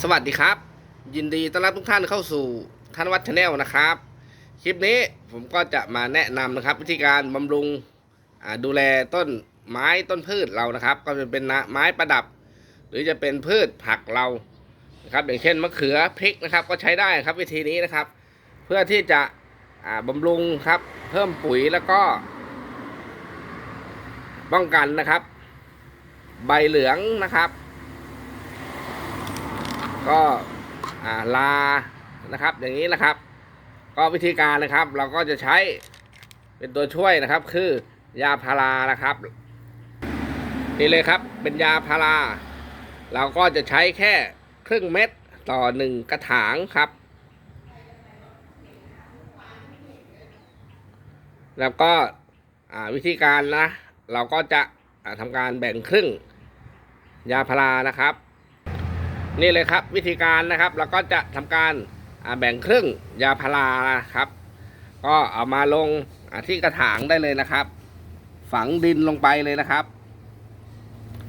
สวัสดีครับ ยินดีต้อนรับทุกท่านเข้าสู่ท่านวัดชาแนลนะครับ คลิปนี้ผมก็จะมาแนะนำนะครับ วิธีการบำรุงดูแลต้นไม้ต้นพืชเรานะครับ ก็จะเป็นไม้ประดับ หรือจะเป็นพืชผักเรานะครับอย่างเช่นมะเขือพริกนะครับ ก็ใช้ได้ครับวิธีนี้นะครับ เพื่อที่จะอ่าบำรุงครับ เพิ่มปุ๋ยแล้วก็ ป้องกันนะครับ ใบเหลืองนะครับ ก็ลานะครับอย่างนี้นะครับ ก็วิธีการนะครับ เราก็จะใช้เป็นตัวช่วยนะครับ คือยาพารานะครับนี่เลยครับเป็นยาพารา เราก็จะใช้แค่ครึ่งเม็ดต่อหนึ่งกระถางครับ แล้วก็วิธีการนะ เราก็จะทำการแบ่งครึ่งยาพารานะครับ นี่เลยครับวิธีการนะครับเราก็จะทำการแบ่งครึ่งยาพารานะครับ ก็เอามาลงที่กระถางได้เลยนะครับ ฝังดินลงไปเลยนะครับ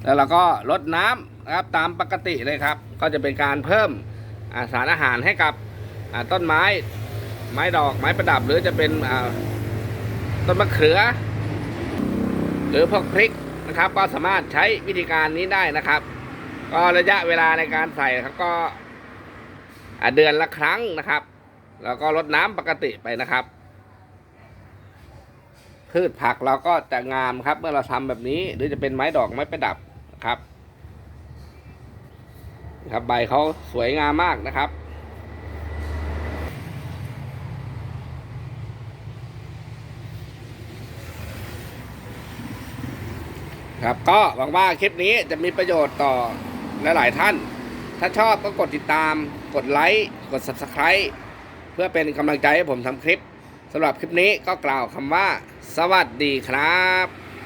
แล้วเราก็ลดน้ำนะครับตามปกติเลยครับ ก็จะเป็นการเพิ่มสารอาหารให้กับต้นไม้ไม้ดอกไม้ประดับหรือจะเป็นต้นมะเขือ หรือพวกพริกนะครับ ก็สามารถใช้วิธีการนี้ได้นะครับ ก็ระยะเวลาในการใส่ครับก็เดือนละครั้งนะครับ แล้วก็ลดน้ำปกติไปนะครับ พืชผักเราก็จะงามครับ เมื่อเราทำแบบนี้ หรือจะเป็นไม้ดอกไม้ประดับนะครับ ครับใบเขาสวยงามมากนะครับครับก็หวังว่าคลิปนี้จะมีประโยชน์ต่อ และหลายท่าน ถ้าชอบก็กดติดตาม กดไลค์กด Subscribe เพื่อเป็นกำลังใจให้ผมทำคลิปสำหรับคลิปนี้ก็กล่าวคำว่า สวัสดีครับ